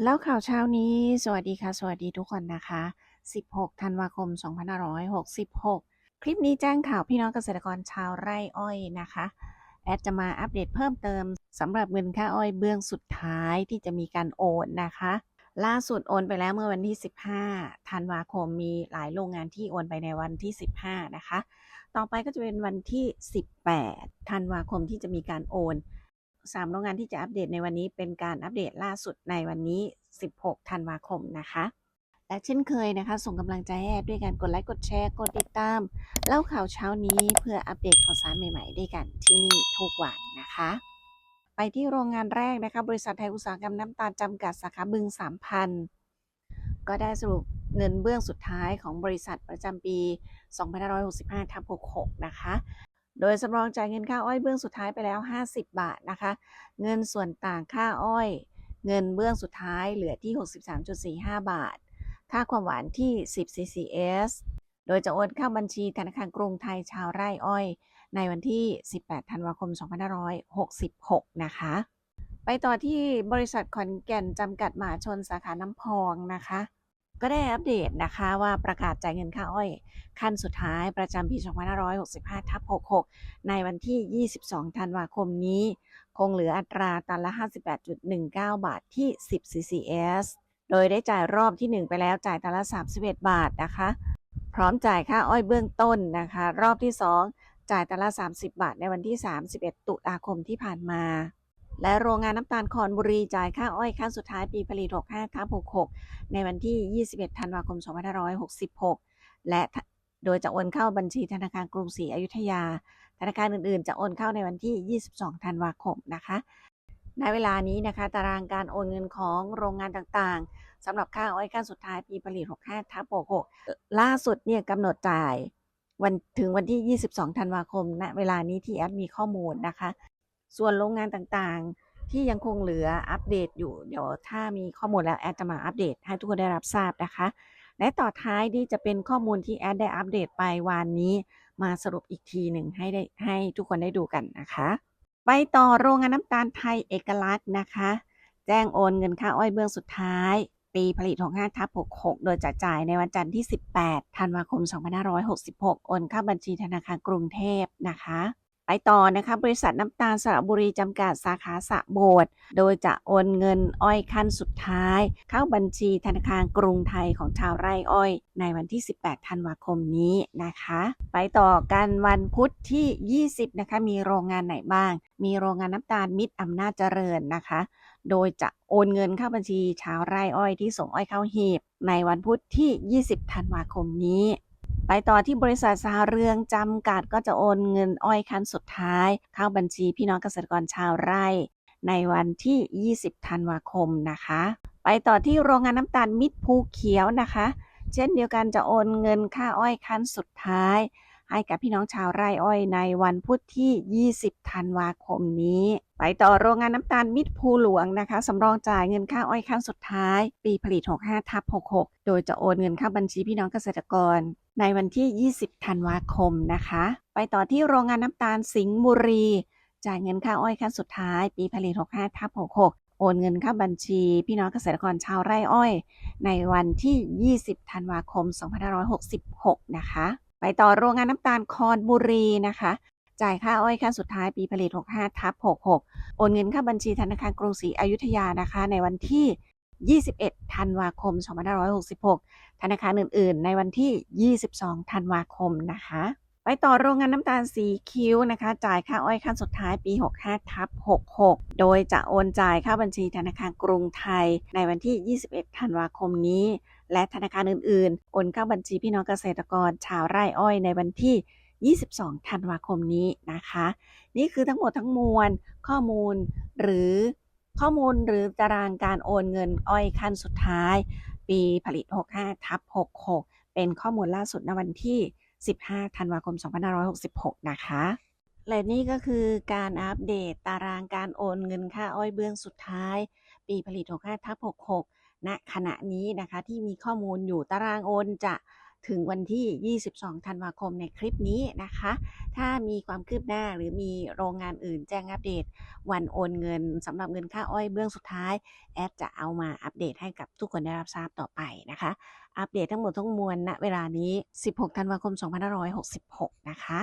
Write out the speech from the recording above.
แล้วข่าวเช้านี้ สวัสดีค่ะ สวัสดีทุกคนนะคะ 16 ธันวาคม 2566 คลิปนี้แจ้งข่าวพี่น้องเกษตรกรชาวไร่อ้อยนะคะ แอดจะมาอัปเดตเพิ่มเติมสำหรับเงินค่าอ้อยเบื้องสุดท้ายที่จะมีการโอนนะคะ ล่าสุดโอนไปแล้วเมื่อวันที่ 15 ธันวาคมมีหลายโรงงานที่โอนไปในวันที่ 15 นะคะ ต่อไปก็จะเป็นวันที่ 18 ธันวาคมที่จะมีการโอน สามโรงงานที่จะอัปเดตในวันนี้เป็นการอัปเดตล่าสุดในวันนี้ 16 ธันวาคมนะคะ และเช่นเคยนะคะ ส่งกำลังใจให้แอดด้วยการกดไลค์กดแชร์กดติดตาม เล่าข่าวเช้านี้เพื่ออัปเดตข่าวสารใหม่ๆ ด้วยกันที่นี่ทุกวันนะคะ ไปที่โรงงานแรกนะคะ บริษัทไทยอุตสาหกรรมน้ำตาลจำกัดสาขาบึง3,000ก็ได้สรุปเงินเบื้องสุดท้ายของบริษัทประจำปี 2565ทับ66 นะคะ โดยสำรองจ่ายเงินค่าอ้อยเบื้องสุดท้ายไปแล้ว 50 บาทนะคะ เงินส่วนต่างค่าอ้อย เงินเบื้องสุดท้ายเหลือที่ 63.45 บาท ค่าความหวานที่ 10 CCS โดยจะโอนเข้าบัญชีธนาคารกรุงไทยชาวไร่อ้อย ในวันที่ 18 ธันวาคม 2566 นะคะ ไปต่อที่บริษัทขอนแก่นจำกัดมหาชนสาขาน้ำพองนะคะ ก็ได้อัปเดตนะคะว่าประกาศจ่ายเงินค่าอ้อย ขั้นสุดท้ายประจำปี 2565ทับ66 ในวันที่ 22 ธันวาคมนี้ คงเหลืออัตราตันละ 58.19 บาทที่ 10 CCS โดยได้จ่ายรอบที่ 1 ไปแล้วจ่ายตันละ 31 บาทนะคะ พร้อมจ่ายค่าอ้อยเบื้องต้นนะคะ รอบที่ 2 จ่ายตันละ 30 บาทในวันที่ 31 ตุลาคมที่ผ่านมา และโรงงานน้ำตาลคอนบุรีจ่ายค่าอ้อยขั้นสุดท้ายปีผลิต 65ทับ66 ในวันที่ 21 ธันวาคม 2566 และโดยจะโอนเข้าบัญชีธนาคารกรุงศรีอยุธยา ธนาคารอื่นๆ จะโอนเข้าในวันที่ 22 ธันวาคมนะคะในเวลานี้นะคะ ตารางการโอนเงินของโรงงานต่างๆสำหรับค่าอ้อยขั้นสุดท้ายปีผลิต 65ทับ66 ล่าสุดเนี่ยกำหนดจ่ายวันถึงวันที่ 22 ธันวาคมณนะเวลานี้ที่แอดมีข้อมูลนะคะ ส่วนโรงงานต่างๆ ที่ยังคงเหลืออัปเดตอยู่ เดี๋ยวถ้ามีข้อมูลแล้วแอดจะมาอัปเดตให้ทุกคนได้รับทราบนะคะ และต่อท้ายนี่จะเป็นข้อมูลที่แอดได้อัปเดตไปวันนี้ มาสรุปอีกทีหนึ่งให้ได้ให้ทุกคนได้ดูกันนะคะ ไปต่อโรงงานน้ำตาลไทยเอกลักษณ์นะคะ แจ้งโอนเงินค่าอ้อยเบื้องสุดท้ายปีผลิต65ทับ66 โดยจะจ่ายในวันจันทร์ที่ 18 ธันวาคม 2566 โอนเข้าบัญชีธนาคารกรุงเทพนะคะ ไปต่อนะคะบริษัทน้ำตาลสระบุรีจำกัดสาขาสระโบดโดยจะโอนเงินอ้อยขั้นสุดท้าย เข้าบัญชีธนาคารกรุงไทยของชาวไร่อ้อย ในวันที่ 18 ธันวาคมนี้นะคะ ไปต่อกันวันพุธที่ 20 นะคะ มีโรงงานไหนบ้าง มีโรงงานน้ำตาลมิตรอำนาจเจริญนะคะ โดยจะโอนเงินเข้าบัญชีชาวไร่อ้อยที่ส่งอ้อยเข้าหีบ ในวันพุธที่ 20 ธันวาคมนี้ ไปต่อที่บริษัทสหเรืองจำกัดก็จะโอนเงินอ้อยคันสุดท้าย เข้าบัญชีพี่น้องเกษตรกรชาวไร่ ในวันที่ 20 ธันวาคมนะคะ ไปต่อที่โรงงานน้ำตาลมิตรภูเขียวนะคะ เช่นเดียวกันจะโอนเงินค่าอ้อยคันสุดท้าย ให้กับพี่น้องชาวไร่อ้อยในวันพุธที่ 20 ธันวาคมนี้ ไปต่อโรงงานน้ำตาลมิตรภูหลวงนะคะสำรองจ่ายเงินค่าอ้อยขั้นสุดท้าย ปีผลิต 65ทับ66 โดยจะโอนเงินเข้าบัญชีพี่น้องเกษตรกร ในวันที่ 20 ธันวาคมนะคะ ไปต่อที่โรงงานน้ำตาลสิงห์บุรี จ่ายเงินค่าอ้อยขั้นสุดท้าย ปีผลิต 65ทับ66โอนเงินเข้าบัญชีพี่น้องเกษตรกรชาวไร่อ้อย ในวันที่ 20 ธันวาคม 2566 นะคะ ไปต่อโรงงานน้ำตาลคอนบุรีนะคะ จ่ายค่าอ้อยขั้นสุดท้ายปีผลิต 65ทับ66 โอนเงินเข้าบัญชีธนาคารกรุงศรีอยุธยานะคะ ในวันที่ 21 ธันวาคม 2566 ธนาคารอื่น ๆ ในวันที่ 22 ธันวาคมนะคะ ไปต่อโรงงานน้ำตาลสีคิ้วนะคะ จ่ายค่าอ้อยขั้นสุดท้ายปี 65ทับ66 โดยจะโอนจ่ายเข้าบัญชีธนาคารกรุงไทยในวันที่ 21 ธันวาคมนี้ และธนาคารอื่นๆ โอนเข้าบัญชีพี่น้องเกษตรกรชาวไร่อ้อยในวันที่ 22 ธันวาคมนี้นะคะ นี่คือทั้งหมดทั้งมวลข้อมูลหรือข้อมูลหรือตารางการโอนเงินอ้อยขั้นสุดท้าย ปีผลิต 65 ทับ 66 เป็นข้อมูลล่าสุดในวันที่ 15 ธันวาคม 2566 นะคะ และนี่ก็คือการอัปเดตตารางการโอนเงินค่าอ้อยเบื้องสุดท้าย ปีผลิต 65 ทับ 66 ณขณะนี้นะคะที่มีข้อมูลอยู่ตารางโอนจะถึงวันที่ 22 ธันวาคมในคลิปนี้นะคะ ถ้ามีความคืบหน้าหรือมีโรงงานอื่นแจ้งอัปเดต วันโอนเงินสำหรับเงินค่าอ้อยเบื้องสุดท้าย แอดจะเอามาอัปเดตให้กับทุกคนได้รับทราบต่อไปนะคะ อัปเดตทั้งหมดทั้งมวลณเวลานี้ 16 ธันวาคม 2566 นะคะ